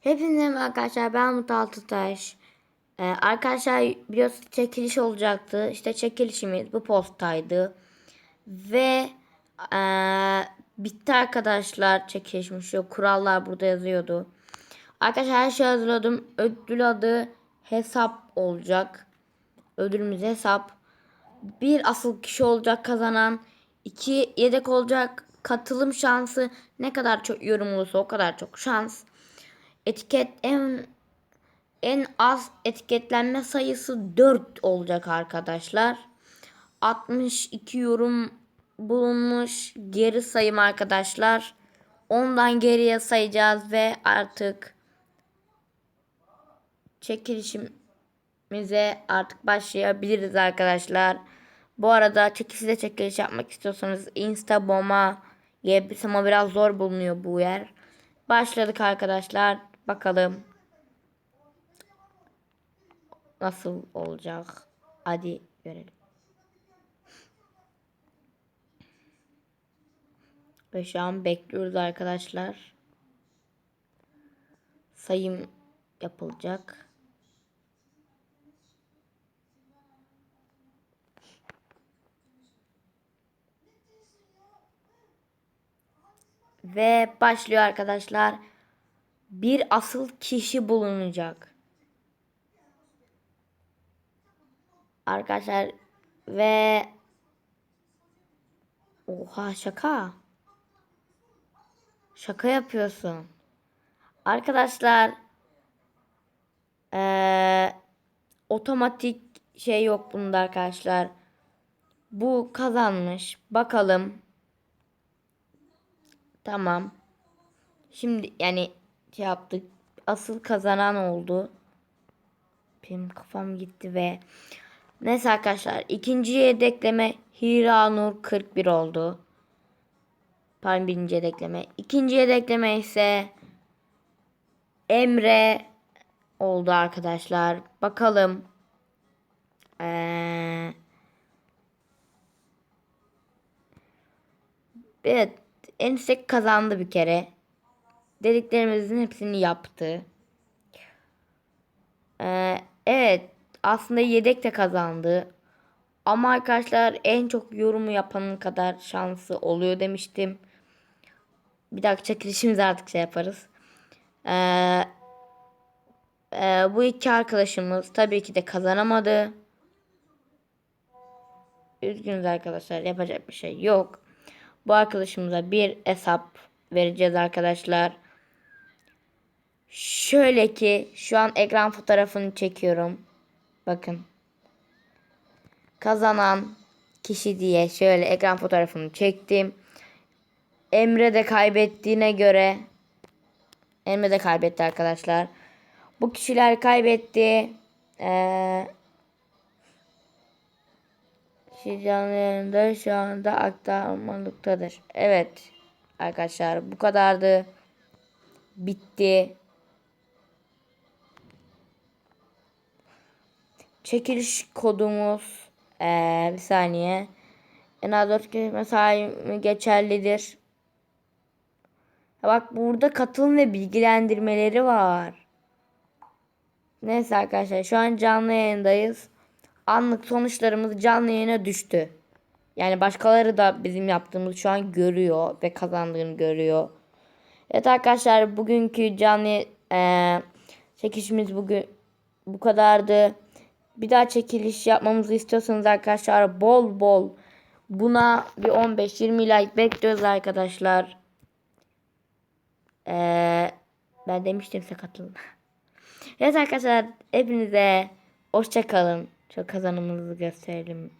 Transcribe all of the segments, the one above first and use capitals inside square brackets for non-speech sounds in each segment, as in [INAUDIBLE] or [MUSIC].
Hepinize arkadaşlar ben Mutlu Altıtaş. Ee, arkadaşlar biliyorsunuz çekiliş olacaktı. İşte çekilişimiz bu posttaydı. Ve ee, bitti arkadaşlar çekilişmiş. Yok, kurallar burada yazıyordu. Arkadaşlar her şeyi hazırladım. Ödül adı hesap olacak. Ödülümüz hesap. Bir asıl kişi olacak kazanan. iki yedek olacak. Katılım şansı ne kadar çok yorum olursa o kadar çok şans etiket en en az etiketlenme sayısı 4 olacak arkadaşlar. 62 yorum bulunmuş. Geri sayım arkadaşlar. Ondan geriye sayacağız ve artık çekilişimize artık başlayabiliriz arkadaşlar. Bu arada çekilişle çekiliş yapmak istiyorsanız gelebilirsem ama biraz zor bulunuyor bu yer. Başladık arkadaşlar. Bakalım nasıl olacak. Hadi görelim. Ve şu an bekliyoruz arkadaşlar. Sayım yapılacak. Ve başlıyor arkadaşlar bir asıl kişi bulunacak. Arkadaşlar ve Oha şaka. Şaka yapıyorsun. Arkadaşlar ee, otomatik şey yok bunda arkadaşlar. Bu kazanmış. Bakalım. Tamam. Şimdi yani şey yaptık. Asıl kazanan oldu. Benim kafam gitti ve neyse arkadaşlar ikinci yedekleme Hiranur 41 oldu. Pardon birinci yedekleme. İkinci yedekleme ise Emre oldu arkadaşlar. Bakalım. Ee, evet. En yüksek kazandı bir kere dediklerimizin hepsini yaptı. Ee, evet aslında yedek de kazandı. Ama arkadaşlar en çok yorumu yapanın kadar şansı oluyor demiştim. Bir dahaki çekilişimizi artık şey yaparız. Ee, e, bu iki arkadaşımız tabii ki de kazanamadı. Üzgünüz arkadaşlar yapacak bir şey yok. Bu arkadaşımıza bir hesap vereceğiz arkadaşlar. Şöyle ki şu an ekran fotoğrafını çekiyorum. Bakın. Kazanan kişi diye şöyle ekran fotoğrafını çektim. Emre de kaybettiğine göre Emre de kaybetti arkadaşlar. Bu kişiler kaybetti. Ee, kişi canlı şu anda aktarmalıktadır. Evet arkadaşlar bu kadardı. Bitti. Çekiliş kodumuz ee, bir saniye. En az 4 kelime sahibi geçerlidir. Bak burada katılım ve bilgilendirmeleri var. Neyse arkadaşlar şu an canlı yayındayız. Anlık sonuçlarımız canlı yayına düştü. Yani başkaları da bizim yaptığımız şu an görüyor ve kazandığını görüyor. Evet arkadaşlar bugünkü canlı e, çekişimiz bugün bu kadardı bir daha çekiliş yapmamızı istiyorsanız arkadaşlar bol bol buna bir 15-20 like bekliyoruz arkadaşlar. Ee, ben demiştim size katılın. [LAUGHS] evet arkadaşlar hepinize hoşça kalın. Çok kazanımınızı gösterelim.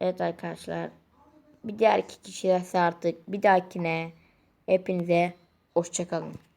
Evet arkadaşlar. Bir diğer iki kişi artık bir dahakine hepinize hoşça kalın.